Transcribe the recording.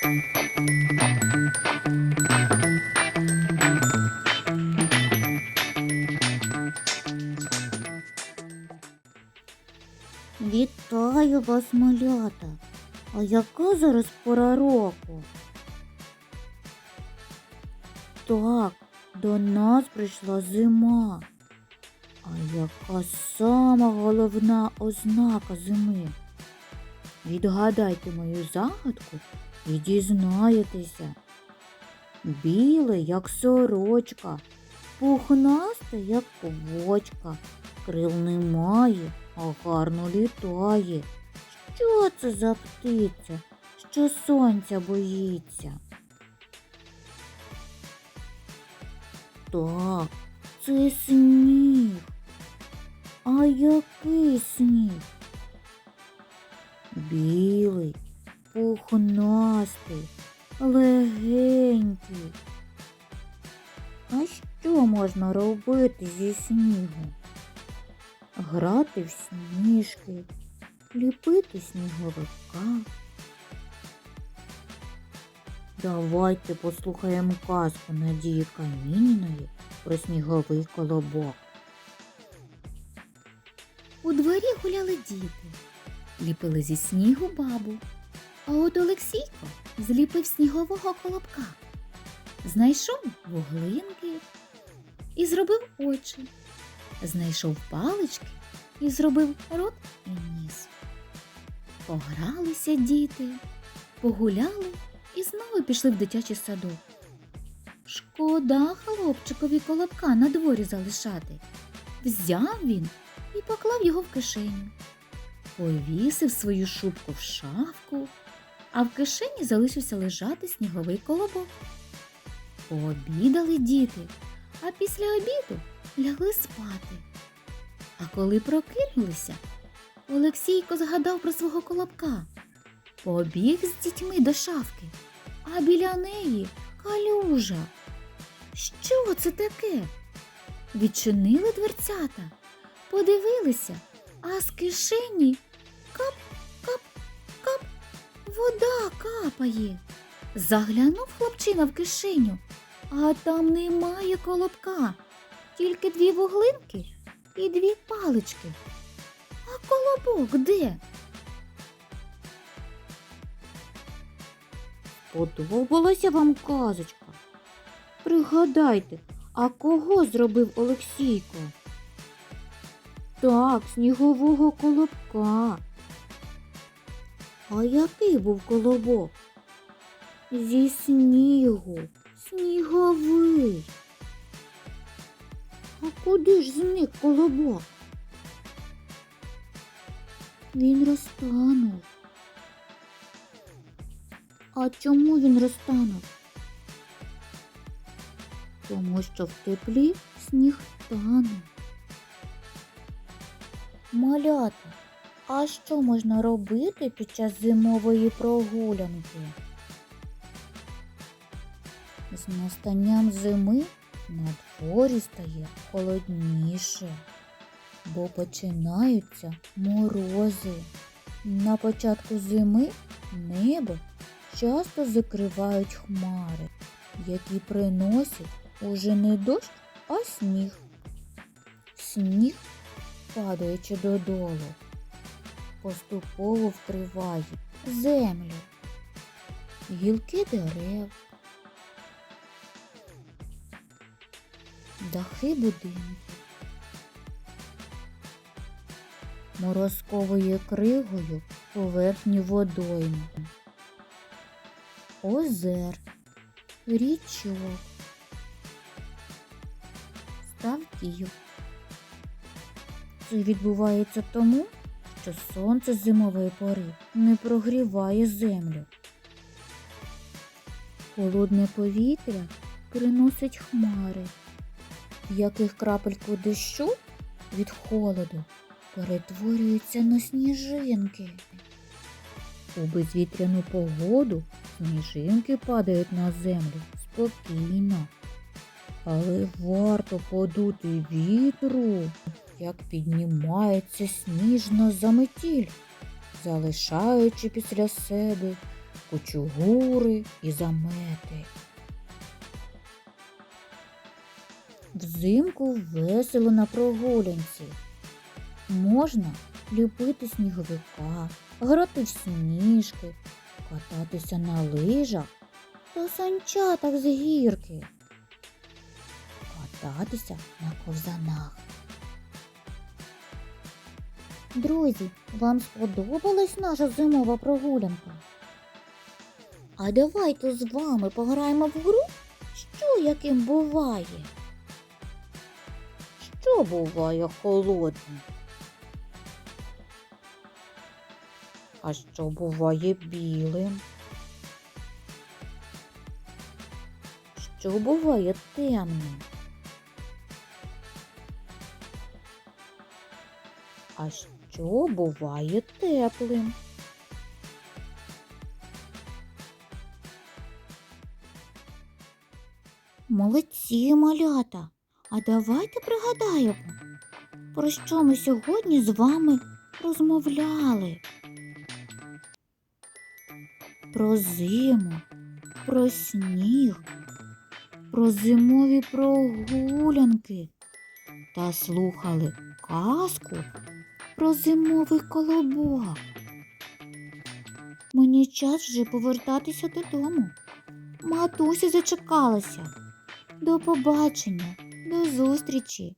Вітаю вас, малята. А яка зараз пора року? Так, до нас прийшла зима. А яка сама головна ознака зими? Відгадайте мою загадку і дізнаєтеся. Біле, як сорочка, пухнасте, як ковочка, крил немає, а гарно літає. Що це за птиця, що сонця боїться? Так, це сніг. А який сніг? Білий, пухнастий, легенький. А що можна робити зі снігу? Грати в сніжки, ліпити сніговика. Давайте послухаємо казку Надії Камініної про сніговий колобок. У дворі гуляли діти, ліпили зі снігу бабу. А от Олексійко зліпив снігового колобка, знайшов вуглинки і зробив очі, знайшов палички і зробив рот і ніс. Погралися діти, погуляли і знову пішли в дитячий садок. Шкода хлопчикові колобка на дворі залишати. Взяв він і поклав його в кишеню. Повісив свою шубку в шафку, а в кишені залишився лежати сніговий колобок. Пообідали діти, а після обіду лягли спати. А коли прокинулися, Олексійко згадав про свого колобка. Побіг з дітьми до шафки, а біля неї калюжа. Що це таке? Відчинили дверцята подивилися, а з кишені вода капає. Заглянув хлопчина в кишеню, а там немає колобка, тільки дві вуглинки і дві палички. А колобок де? Подобалася вам казочка? Пригадайте, а кого зробив Олексійко? Так, снігового колобка. А який був колобок? Зі снігу, сніговий. А куди ж зник колобок? Він розтанув. А чому він розтанув? Тому що в теплі сніг тане. Малята, а що можна робити під час зимової прогулянки? З настанням зими на дворі стає холодніше, бо починаються морози. На початку зими небо часто закривають хмари, які приносять уже не дощ, а сніг. Сніг падаючи додолу, поступово вкриває землю, гілки дерев, дахи будинків, морозковою кригою поверхню водойми, озер, річок, ставків. Це відбувається тому, що сонце зимової пори не прогріває землю. Холодне повітря приносить хмари, в яких крапельку дощу від холоду перетворюються на сніжинки. У безвітряну погоду сніжинки падають на землю спокійно. Але варто подути вітру, як піднімається сніжна заметіль, залишаючи після себе кучугури і замети. Взимку весело на прогулянці. Можна ліпити сніговика, грати в сніжки, кататися на лижах та санчатах з гірки, кататися на ковзанах. Друзі, вам сподобалась наша зимова прогулянка? А давайте з вами пограємо в гру, що яким буває. Що буває холодним? А що буває білим? Що буває темним? А що буває теплим? Молодці, малята. А давайте пригадаємо, про що ми сьогодні з вами розмовляли. Про зиму, про сніг, про зимові прогулянки та слухали казку про зимовий колобок. Мені час вже повертатися додому. Матуся зачекалася. До побачення, до зустрічі.